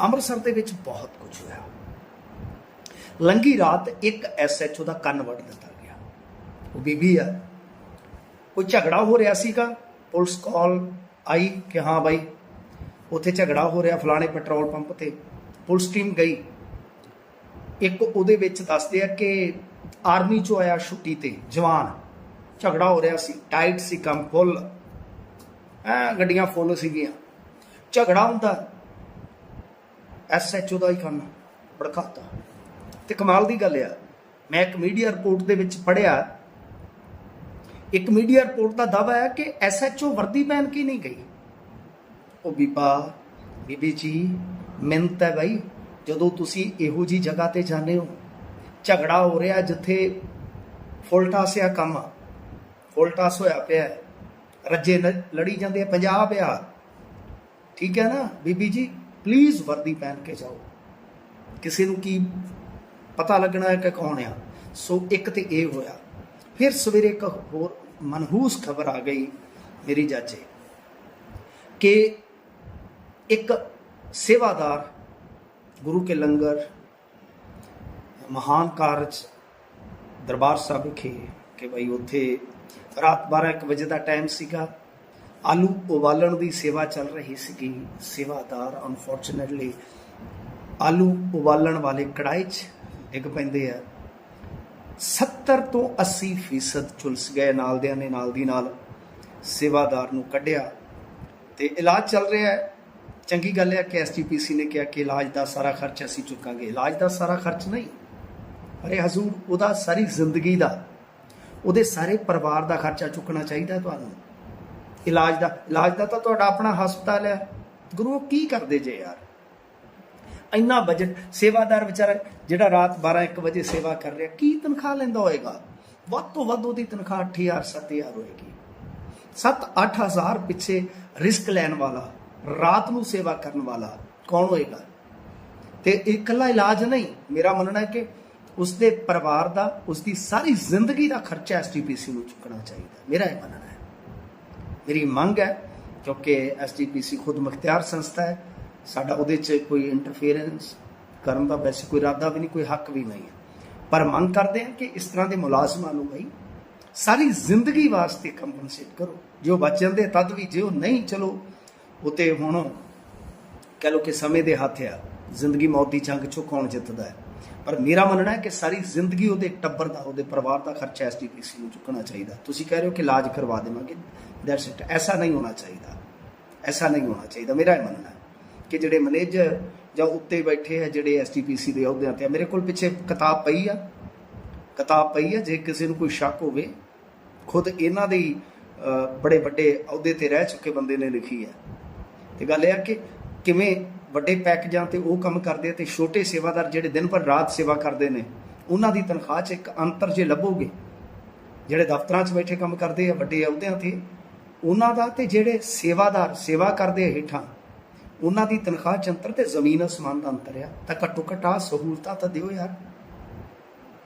ਅੰਮ੍ਰਿਤਸਰ ਦੇ ਵਿੱਚ ਬਹੁਤ ਕੁਝ ਹੋਇਆ। ਲੰਗੀ ਰਾਤ ਇੱਕ ਐਸਐਚਓ ਦਾ ਕੰਨ ਵੱਢ ਦਿੱਤਾ ਗਿਆ। ਉਹ ਬੀਬੀ ਆ। ਕੋਈ ਝਗੜਾ ਹੋ ਰਿਹਾ ਸੀਗਾ? ਪੁਲਿਸ ਕਾਲ ਆਈ ਕਿ ਹਾਂ ਬਾਈ, ਉੱਥੇ ਝਗੜਾ ਹੋ ਰਿਹਾ ਫਲਾਣੇ ਪੈਟਰੋਲ ਪੰਪ ਤੇ। ਪੁਲਿਸ ਟੀਮ ਗਈ। ਇੱਕ ਉਹਦੇ ਵਿੱਚ ਦੱਸਦੇ ਆ ਕਿ ਆਰਮੀ ਚੋਂ ਆਇਆ ਛੁੱਟੀ ਤੇ ਜਵਾਨ। ਝਗੜਾ ਹੋ ਰਿਹਾ ਸੀ, ਟਾਈਟ ਸੀ, ਕੰਮ ਫੁੱਲ। ਐ ਗੱਡੀਆਂ ਫੁੱਲ ਸੀਗੀਆਂ। ਝਗੜਾ ਹੁੰਦਾ ਐਸਐਚਓ ਦਾ ਹੀ ਕੰਮ ਭੜਕਾਤਾ। ਤੇ ਕਮਾਲ ਦੀ ਗੱਲ ਆ, ਮੈਂ ਇੱਕ ਮੀਡੀਆ ਰਿਪੋਰਟ ਦੇ ਵਿੱਚ ਪੜਿਆ ਇੱਕ ਮੀਡੀਆ ਰਿਪੋਰਟ ਦਾ ਦਾਵਾ ਹੈ ਕਿ ਐਸਐਚਓ ਵਰਦੀ ਪਹਿਨ ਕੇ ਨਹੀਂ ਗਈ। ਉਹ ਬੀਬਾ, ਬੀਬੀ ਜੀ ਮਿਹਨਤ ਹੈ ਭਾਈ ਜਦੋਂ ਤੁਸੀਂ ਇਹੋ ਜੀ ਜਗ੍ਹਾ ਤੇ ਜਾਂਦੇ ਹੋ, ਝਗੜਾ ਹੋ ਰਿਹਾ ਜਿੱਥੇ ਫੁਲਟਾਸਿਆ ਕੰਮ ਆ ਫੁਲਟਾਸ ਹੋਇਆ ਪਿਆ ਰੱਜੇ ਲ- ਲੜੀ ਜਾਂਦੇ ਆ, ਪੰਜਾਬ ਆ। ਠੀਕ ਹੈ ਨਾ, ਬੀਬੀ ਜੀ? ਪਲੀਜ਼ ਵਰਦੀ ਪਹਿਨ ਕੇ ਜਾਓ। ਕਿਸੇ ਨੂੰ ਕੀ ਪਤਾ ਲੱਗਣਾ ਹੈ ਕਿ ਕੌਣ ਆ। ਸੋ ਇੱਕ ਤੇ ਇਹ ਹੋਇਆ। ਫਿਰ ਸਵੇਰੇ ਇੱਕ ਹੋਰ ਮਨਹੂਸ ਖਬਰ ਆ ਗਈ ਮੇਰੀ ਜਾਚੇ, ਕਿ ਇੱਕ ਸੇਵਾਦਾਰ ਗੁਰੂ ਕੇ ਲੰਗਰ ਮਹਾਨ ਕਾਰਜ ਦਰਬਾਰ ਸਾਹਿਬ ਵਿਖੇ, ਕਿ ਭਾਈ ਉੱਥੇ ਰਾਤ 12 1 ਵਜੇ ਦਾ ਟਾਈਮ ਸੀਗਾ। ਆਲੂ ਉਬਾਲਣ ਦੀ ਸੇਵਾ ਚੱਲ ਰਹੀ ਸੀਗੀ। ਸੇਵਾਦਾਰ ਅਨਫੋਰਚੂਨੇਟਲੀ ਆਲੂ ਉਬਾਲਣ ਵਾਲੇ ਕੜਾਈ 'ਚ ਡਿੱਗ ਪੈਂਦੇ ਆ। 70 ਤੋਂ 80 ਫੀਸਦ ਝੁਲਸ ਗਏ ਨਾਲ ਦਿਆਂ ਨੇ ਨਾਲ ਦੀ ਨਾਲ। ਸੇਵਾਦਾਰ ਨੂੰ ਕੱਢਿਆ ਤੇ ਇਲਾਜ ਚੱਲ ਰਿਹਾ ਹੈ। ਚੰਗੀ ਗੱਲ ਹੈ ਕਿ ਐਸਟੀਪੀਸੀ ਨੇ ਕਿਹਾ ਕਿ ਇਲਾਜ ਦਾ ਸਾਰਾ ਖਰਚ ਅਸੀਂ ਚੁੱਕਾਂਗੇ। ਇਲਾਜ ਦਾ ਸਾਰਾ ਖਰਚ ਨਹੀਂ। ਅਰੇ ਹਜ਼ੂਰ, ਉਹਦਾ ਸਾਰੀ ਜ਼ਿੰਦਗੀ ਦਾ, ਉਹਦੇ ਸਾਰੇ ਪਰਿਵਾਰ ਦਾ ਖਰਚਾ ਚੁੱਕਣਾ ਚਾਹੀਦਾ ਤੁਹਾਨੂੰ। ਇਲਾਜ ਦਾ ਇਲਾਜ ਦਾ ਤਾਂ ਤੁਹਾਡਾ ਆਪਣਾ ਹਸਪਤਾਲ ਹੈ। ਗੁਰੂ ਉਹ ਕੀ ਕਰਦੇ ਜੇ ਯਾਰ? ਇੰਨਾ ਬਜਟ ਸੇਵਾਦਾਰ ਵਿਚਾਰਾ ਜਿਹੜਾ ਰਾਤ 12 1 ਵਜੇ ਸੇਵਾ ਕਰ ਰਿਹਾ, ਕੀ ਤਨਖਾਹ ਲੈਂਦਾ ਹੋਏਗਾ? ਵੱਧ ਤੋਂ ਵੱਧ ਉਹਦੀ ਤਨਖਾਹ 8000 7000 ਹੋਏਗੀ। 7-8000 ਪਿੱਛੇ ਰਿਸਕ ਲੈਣ ਵਾਲਾ, ਰਾਤ ਨੂੰ ਸੇਵਾ ਕਰਨ ਵਾਲਾ ਕੌਣ ਹੋਏਗਾ? ਤੇ ਇਕੱਲਾ ਇਲਾਜ ਨਹੀਂ, ਮੇਰਾ ਮੰਨਣਾ ਹੈ ਕਿ ਉਸਦੇ ਪਰਿਵਾਰ ਦਾ, ਉਸਦੀ ਸਾਰੀ ਜ਼ਿੰਦਗੀ ਦਾ ਖਰਚਾ ਐਸਟੀਪੀਸੀ ਨੂੰ ਚੁੱਕਣਾ ਚਾਹੀਦਾ। ਮੇਰਾ ਇਹ ਮੰਨਣਾ ਹੈ। ਮੇਰੀ ਮੰਗ ਹੈ, ਕਿਉਂਕਿ ਐਸਟੀਪੀਸੀ ਖੁਦ ਮੁਖਤਿਆਰ ਸੰਸਥਾ ਹੈ, ਸਾਡਾ ਉਹਦੇ 'ਚ ਕੋਈ ਇੰਟਰਫੇਰੈਂਸ ਕਰਨ ਦਾ ਵੈਸੇ ਕੋਈ ਇਰਾਦਾ ਵੀ ਨਹੀਂ, ਕੋਈ ਹੱਕ ਵੀ ਨਹੀਂ ਹੈ। ਪਰ ਮੰਗ ਕਰਦੇ ਹਾਂ ਕਿ ਇਸ ਤਰ੍ਹਾਂ ਦੇ ਮੁਲਾਜ਼ਮਾਂ ਨੂੰ ਬਈ ਸਾਰੀ ਜ਼ਿੰਦਗੀ ਵਾਸਤੇ ਕੰਪਨਸੇਟ ਕਰੋ। ਜੇ ਉਹ ਬਚ ਜਾਂਦੇ, ਤਦ ਵੀ ਜੇ ਉਹ ਨਹੀਂ, ਚਲੋ ਉਤੇ ਹੁਣ ਕਹ ਲੋ ਕਿ ਸਮੇਂ ਦੇ ਹੱਥ ਆ, ਜ਼ਿੰਦਗੀ ਮੌਤ ਦੀ ਜੰਗ ਚੋਂ ਕੌਣ ਜਿੱਤਦਾ ਹੈ। ਪਰ ਮੇਰਾ ਮੰਨਣਾ ਹੈ ਕਿ ਸਾਰੀ ਜ਼ਿੰਦਗੀ ਉਹਦੇ ਟੱਬਰ ਦਾ, ਉਹਦੇ ਪਰਿਵਾਰ ਦਾ ਖਰਚਾ ਐਸਟੀਪੀਸੀ ਨੂੰ ਚੁੱਕਣਾ ਚਾਹੀਦਾ। ਤੁਸੀਂ ਕਹਿ ਰਹੇ ਹੋ ਕਿ ਇਲਾਜ ਕਰਵਾ ਦੇਵਾਂਗੇ। ਦੈਟਸ ਇਟ ਐਸਾ ਨਹੀਂ ਹੋਣਾ ਚਾਹੀਦਾ। ਐਸਾ ਨਹੀਂ ਹੋਣਾ ਚਾਹੀਦਾ। ਮੇਰਾ ਇਹ ਮੰਨਣਾ ਹੈ ਕਿ ਜਿਹੜੇ ਮੈਨੇਜਰ ਜਾਂ ਉੱਤੇ ਬੈਠੇ ਆ ਜਿਹੜੇ ਐਸਟੀਪੀਸੀ ਦੇ ਅਹੁਦਿਆਂ ਤੇ ਆ, ਮੇਰੇ ਕੋਲ ਪਿੱਛੇ ਕਿਤਾਬ ਪਈ ਆ। ਕਿਤਾਬ ਪਈ ਆ। ਜੇ ਕਿਸੇ ਨੂੰ ਕੋਈ ਸ਼ੱਕ ਹੋਵੇ, ਖੁਦ ਇਹਨਾਂ ਦੇ ਬੜੇ ਵੱਡੇ ਅਹੁਦੇ ਤੇ ਰਹਿ ਚੁੱਕੇ ਬੰਦੇ ਨੇ ਲਿਖੀ ਹੈ। ਤੇ ਗੱਲ ਇਹ ਆ ਕਿ ਕਿਵੇਂ ਵੱਡੇ ਪੈਕੇਜਾਂ ਤੇ ਉਹ ਕੰਮ ਕਰਦੇ ਆ ਤੇ ਛੋਟੇ ਸੇਵਾਦਾਰ ਜਿਹੜੇ ਦਿਨ ਭਰ ਰਾਤ ਸੇਵਾ ਕਰਦੇ ਨੇ, ਉਹਨਾਂ ਦੀ ਤਨਖਾਹ 'ਚ ਇੱਕ ਅੰਤਰ ਜੇ ਲੱਭੋਗੇ, ਜਿਹੜੇ ਦਫ਼ਤਰਾਂ 'ਚ ਬੈਠੇ ਕੰਮ ਕਰਦੇ ਆ, ਵੱਡੇ ਅਹੁਦਿਆਂ ਤੇ, ਉਹਨਾਂ ਦਾ ਤੇ ਜਿਹੜੇ ਸੇਵਾਦਾਰ ਸੇਵਾ ਕਰਦੇ ਆ ਹੇਠਾਂ, ਉਹਨਾਂ ਦੀ ਤਨਖਾਹ 'ਚ ਅੰਤਰ ਤੇ ਜ਼ਮੀਨ ਅਸਮਾਨ ਦਾ ਅੰਤਰ ਆ। ਤਾਂ ਘੱਟੋ ਘੱਟ ਆਹ ਸਹੂਲਤਾਂ ਤਾਂ ਦਿਓ ਯਾਰ।